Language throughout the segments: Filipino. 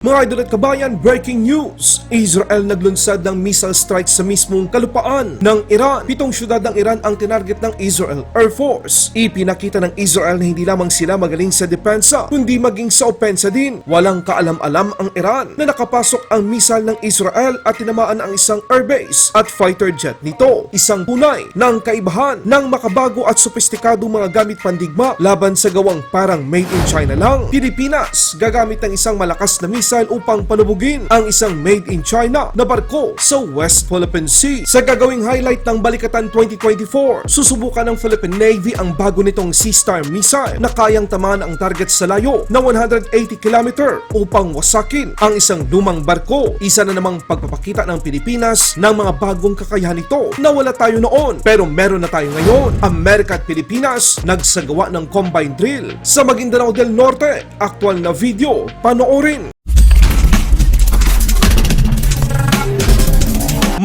Mga idol at kabayan, breaking news! Israel naglunsad ng missile strikes sa mismong kalupaan ng Iran. Pitong syudad ng Iran ang tinarget ng Israel Air Force. Ipinakita ng Israel na hindi lamang sila magaling sa depensa, kundi maging sa opensa din. Walang kaalam-alam ang Iran na nakapasok ang missile ng Israel at tinamaan ang isang airbase at fighter jet nito. Isang tunay ng kaibahan ng makabago at sopistikado mga gamit pandigma laban sa gawang parang made in China lang. Pilipinas gagamit ng isang malakas na missile upang panubugin ang isang made in China na barko sa West Philippine Sea. Sa gagawing highlight ng Balikatan 2024, susubukan ng Philippine Navy ang bago nitong Sea Star missile na kayang tamaan ang target sa layo na 180 km upang wasakin ang isang lumang barko. Isa na namang pagpapakita ng Pilipinas ng mga bagong kakayahan nito na wala tayo noon pero meron na tayo ngayon. Amerika at Pilipinas nagsagawa ng combine drill sa Maguindanao del Norte. Aktual na video, panoorin.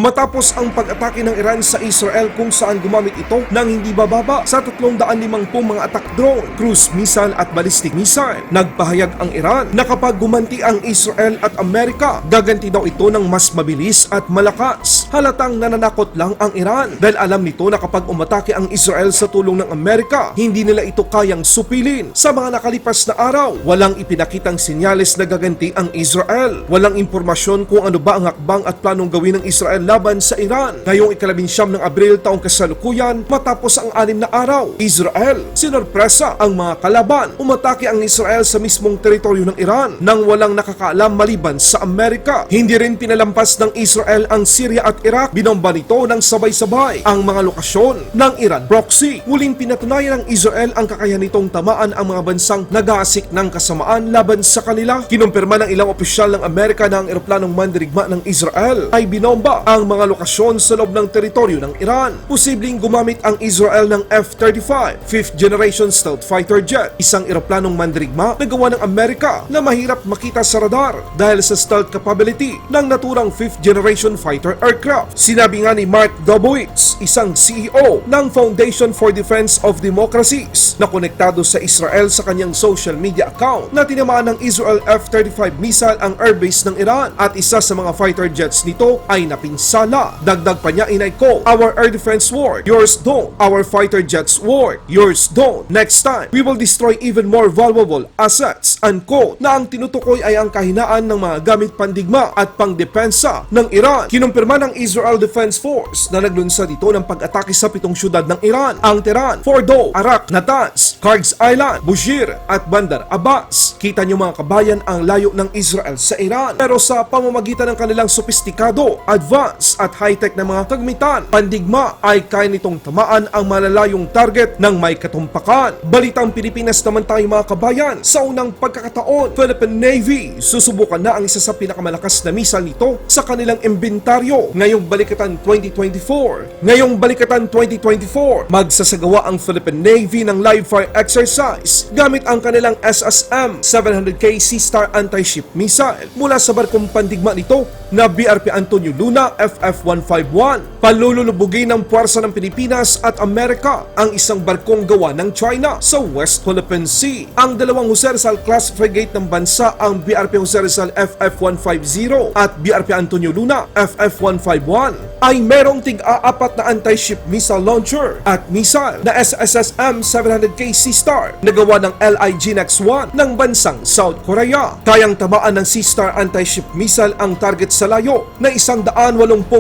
Matapos ang pag-atake ng Iran sa Israel kung saan gumamit ito ng hindi bababa sa 350 mga attack drone, cruise missile at ballistic missile. Nagpahayag ang Iran na kapag gumanti ang Israel at Amerika, gaganti daw ito ng mas mabilis at malakas. Halatang nananakot lang ang Iran dahil alam nito na kapag umatake ang Israel sa tulong ng Amerika, hindi nila ito kayang supilin. Sa mga nakalipas na araw, walang ipinakitang senyales na gaganti ang Israel. Walang impormasyon kung ano ba ang hakbang at planong gawin ng Israel laban sa Iran. Ngayong ikalabinsyam ng Abril taong kasalukuyan, matapos ang anim na araw, Israel, sinorpresa ang mga kalaban. Umatake ang Israel sa mismong teritoryo ng Iran nang walang nakakaalam maliban sa Amerika. Hindi rin pinalampas ng Israel ang Syria at Iraq. Binomba nito ng sabay-sabay ang mga lokasyon ng Iran proxy. Muling pinatunayan ng Israel ang kakayahan nitong tamaan ang mga bansang nag-aasik ng kasamaan laban sa kanila. Kinumpirma ng ilang opisyal ng Amerika na ang eroplanong mandirigma ng Israel ay binomba ang mga lokasyon sa loob ng teritoryo ng Iran. Posibleng gumamit ang Israel ng F-35, 5th generation stealth fighter jet, isang eroplanong mandirigma na gawa ng Amerika na mahirap makita sa radar dahil sa stealth capability ng naturang 5th generation fighter aircraft. Sinabi nga ni Mark Dobowitz, isang CEO ng Foundation for Defense of Democracies na konektado sa Israel sa kanyang social media account na tinamaan ng Israel F-35 missile ang airbase ng Iran at isa sa mga fighter jets nito ay napinsala. Dagdag pa niya inay ko, our air defense work, yours don't. Our fighter jets work, yours don't. Next time, we will destroy even more valuable assets. Unquote, na ang tinutukoy ay ang kahinaan ng mga gamit pandigma at pangdepensa ng Iran. Kinumpirma ng Israel Defense Force na naglunsad ito ng pag-atake sa pitong syudad ng Iran, ang Tehran, Fordo, Arak, Natanz, Kargs Island, Bushehr at Bandar Abbas. Kita niyo mga kabayan ang layo ng Israel sa Iran. Pero sa pamamagitan ng kanilang sopistikado, advanced at high-tech na mga kagamitan, pandigma ay kaya nitong tamaan ang malalayong target ng may katumpakan. Balitang Pilipinas naman tayo mga kabayan. Sa unang pagkakataon, Philippine Navy susubukan na ang isa sa pinakamalakas na misal nito sa kanilang imbentaryo ngayong Balikatan 2024. Ngayong Balikatan 2024, magsasagawa ang Philippine Navy ng live fire exercise gamit ang kanilang SSM 700K Sea Star anti-ship missile mula sa barkong pandigma nito na BRP Antonio Luna FF-151. Palululubugin ng puwersa ng Pilipinas at Amerika ang isang barkong gawa ng China sa West Philippine Sea. Ang dalawang Jose Rizal class frigate ng bansa ang BRP Jose Rizal FF-150 at BRP Antonio Luna FF-151 ay merong tig-aapat na anti-ship missile launcher at missile na SSSM 700K Sea Star na gawa ng LIG Nex 1 ng bansang South Korea. Kayang tamaan ng Sea Star anti-ship missile ang target sa layo na 180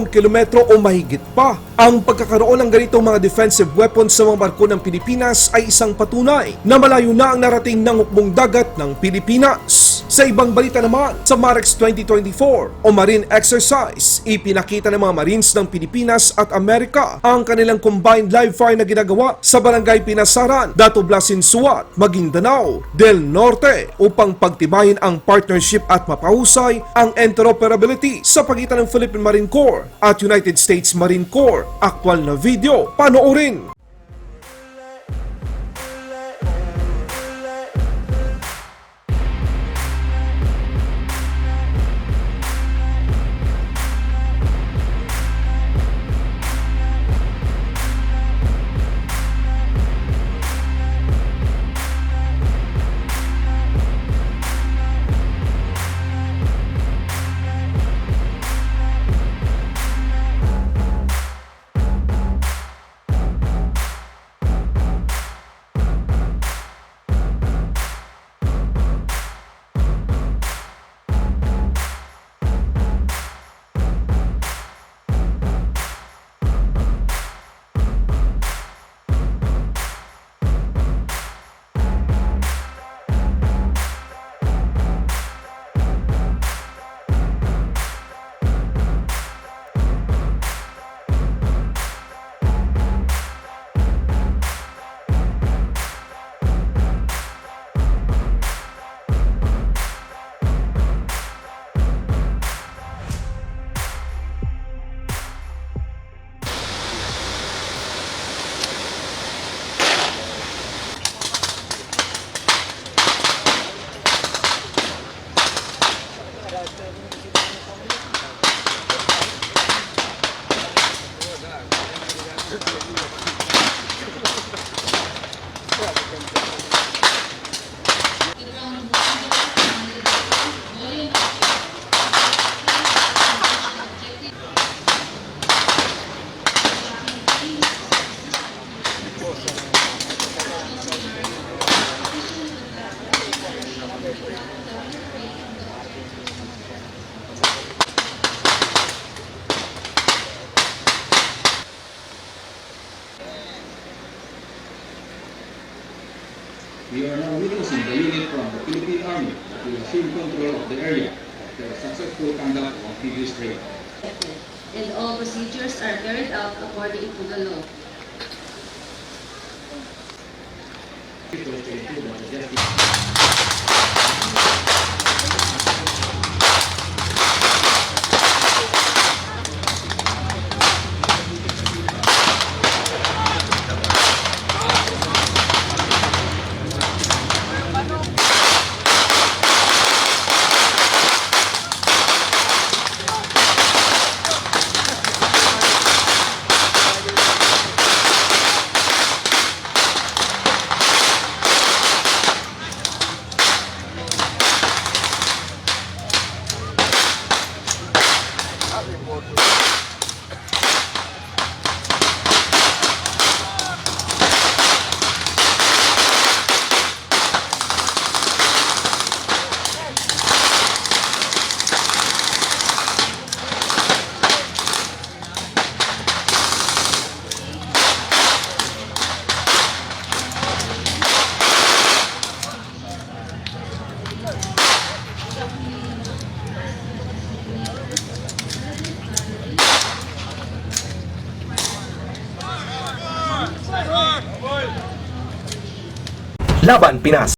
kilometro o mahigit pa. Ang pagkakaroon ng ganitong mga defensive weapons sa mga barko ng Pilipinas ay isang patunay na malayo na ang narating ng hukbong dagat ng Pilipinas. Sa ibang balita naman, sa Marex 2024 o Marine Exercise, ipinakita ng mga Marines ng Pilipinas at Amerika ang kanilang combined live fire na ginagawa sa Barangay Pinasaran, Dato Blasin Suat, Maguindanao, Del Norte upang pagtibayin ang partnership at mapahusay ang interoperability sa pagitan ng Philippine Marine Corps at United States Marine Corps. Aktual na video, panoorin! Gracias. We are now witnessing the unit from the Philippine Army that will assume control of the area after a successful conduct of previous raid. and all procedures are carried out according to the law. Laban Pinas